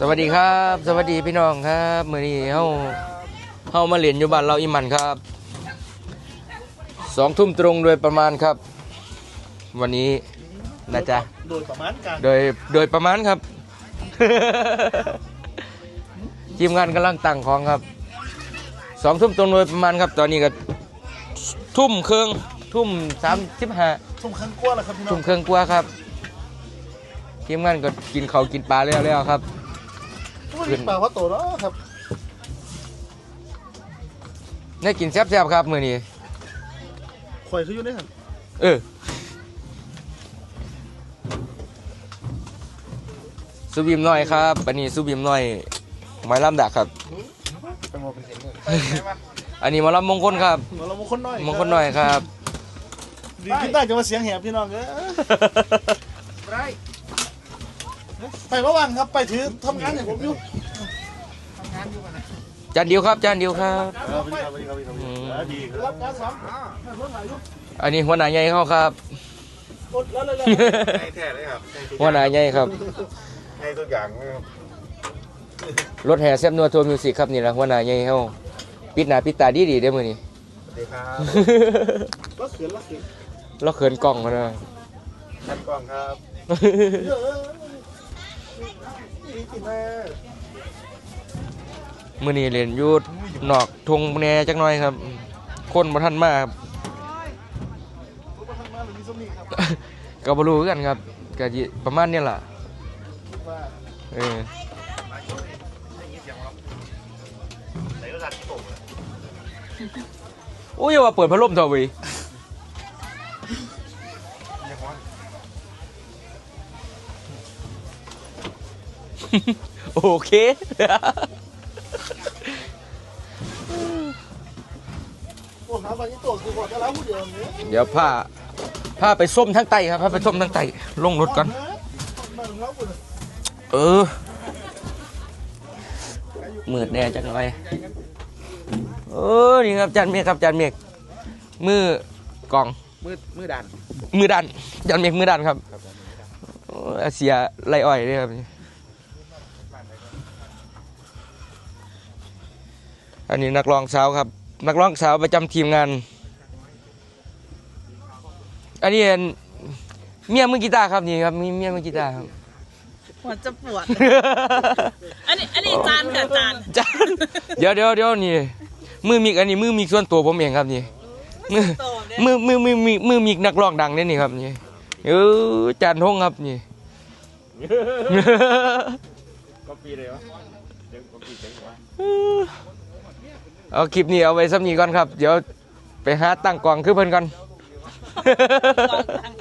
สวัสดีครับ สวัสดีพี่น้องครับมื้อนี้เฮาเฮามาเรียนอยู่บ้านเราอีหมันครับสองทุ่มตรงโดยประมาณครับ วันนี้นะจ๊ะโดยประมาณการโดยโดยประมาณครับ ทีมงานกำลังตั้งของครับสองทุ่มตรงโดยประมาณครับ ตอนนี้ก็ทุ่มเครื่องทุ่มสามสิบห้าทุ่มครั้งกลัวแล้วครับพี่น้อทุ่งมเครื่องกว่าครับทีมงานก็กินเขาวกินปลาแล้วแล้วครับ ไม่มีปลาว่าโตแล้วครับได้กินแซ่บๆครับมื้อนี้ข่อยคืออยู่ในหันเออซูบิมน้อยครับอันนี้ซูบิมน้อยไม้ลำดักครับอันนี้หมาลำมงคลครับเหมือนเรามงคลน้อยมงคลน้อยครับดีขึ้นได้จะมาเสียงแหบพี่น้องเอ้ย ไประวังครับไปถือทำงานอย่างผมอยู่จานเดียวครับจานเดียวครับครับพี่ครับพี่ครับพี่ครับอืมดีครับการสามรถถ่ายรูปอันนี้หัวหน้าใหญ่เขาครับ กดแล้วเลยให้แท้เลยครับหัวหน้าใหญ่ครับ ให้ทุกอย่างนะครับรถแห่แซมนัวทัวร์มิวสิกครับนี่แหละหัวหน้าใหญ่เขาปิดหน้าปิดตาดีดีๆได้อมือนี้ สวัสดีครับแล้วเขือนแล้วเขือนเราเขินกล้องมานะท่านกล้องครับ เยอะ ดีกินแม่มือนี้เล่นอยูดนอกทงแหน่จักหน่อยครับ คนบ่ทันมาครับรู้ว่าทำงานหรือมีสมิครับก็บ่รู้คือกันครับก็สิประมาณนี้ล่ะว่าเออโอ้ยอย่าว่าเปิดพัดลมเถอะเว้ย โอเคโอ้หาวันนี้ตัวคือบอกจะรับผู้เดียวนี้เดี๋ยวผ้าผ้าไปส้มทั้งไตครับผ้าไปส้มทั้งไตลงรถก่อน มันรับผู้เดียวเออมืดแน่จังเลยเออนี่ครับจานเมฆครับจานเมฆมือกล่อง มืดมืดดันมือดันจานเมฆมือดันครับโอ้ยเสียไรอ้อยเลยครับ อันนี้นักร้องสาวครับ นักร้องสาวประจำทีมงาน อันนี้อันเมียมือกีตาร์ครับนี่ครับมีเมียมือกีตาร์ครับ หัวจะปวด อันนี้อันนี้จานค่ะจานจานเดี๋ยวเดี๋ยวเดี๋ยวนี่มือมิกอันนี้มือมิกส่วนตัวผมเองครับนี่มือโตเนี่ยมือมือมือมือมือมิกนักร้องดังเนี่ยนี่ครับนี่เออจานทงครับนี่ก็ปีเลยวะเดี๋ยวก็ปีเจ๋งวะ เอาคลิปนี้เอาไว้สักนี้ก่อนครับ เดี๋ยวไปหาตั้งกล่องคือเพิ่นก่อนกองตังค์